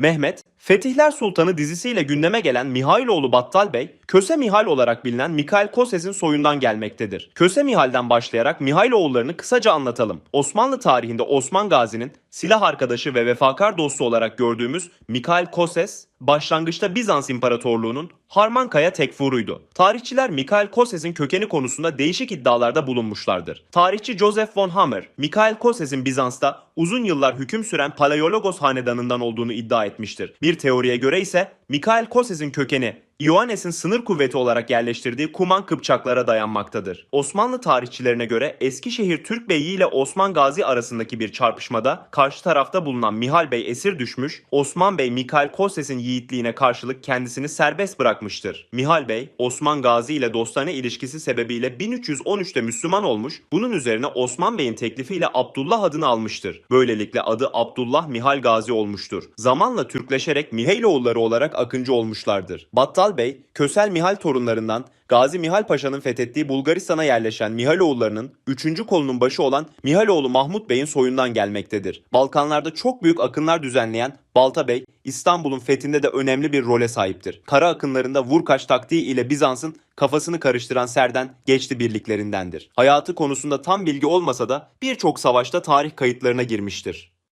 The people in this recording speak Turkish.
Mehmet, Fetihler Sultanı dizisiyle gündeme gelen Mihailoğlu Battal Bey, Köse Mihal olarak bilinen Mikail Koses'in soyundan gelmektedir. Köse Mihal'den başlayarak Mihailoğullarını kısaca anlatalım. Osmanlı tarihinde Osman Gazi'nin silah arkadaşı ve vefakar dostu olarak gördüğümüz Mikail Koses, başlangıçta Bizans İmparatorluğu'nun Harmankaya tekfuruydu. Tarihçiler Mikail Koses'in kökeni konusunda değişik iddialarda bulunmuşlardır. Tarihçi Joseph von Hammer, Mikail Koses'in Bizans'ta uzun yıllar hüküm süren Palaiologos hanedanından olduğunu iddia etmiştir. Bir teoriye göre ise Mikail Koses'in kökeni Ioannes'in sınır kuvveti olarak yerleştirdiği Kuman Kıpçaklara dayanmaktadır. Osmanlı tarihçilerine göre Eskişehir Türk Beyi ile Osman Gazi arasındaki bir çarpışmada karşı tarafta bulunan Mihal Bey esir düşmüş, Osman Bey Mikail Koses'in yiğitliğine karşılık kendisini serbest bırakmıştır. Mihal Bey, Osman Gazi ile dostane ilişkisi sebebiyle 1313'te Müslüman olmuş, bunun üzerine Osman Bey'in teklifiyle Abdullah adını almıştır. Böylelikle adı Abdullah Mihal Gazi olmuştur. Zamanla Türkleşerek Mihailoğulları olarak akıncı olmuşlardır. Battal Bey, Kösel Mihal torunlarından Gazi Mihal Paşa'nın fethettiği Bulgaristan'a yerleşen Mihaloğullarının 3. kolunun başı olan Mihaloğlu Mahmut Bey'in soyundan gelmektedir. Balkanlarda çok büyük akınlar düzenleyen Balta Bey, İstanbul'un fethinde de önemli bir role sahiptir. Kara akınlarında vurkaç taktiği ile Bizans'ın kafasını karıştıran Serden geçti birliklerindendir. Hayatı konusunda tam bilgi olmasa da birçok savaşta tarih kayıtlarına girmiştir.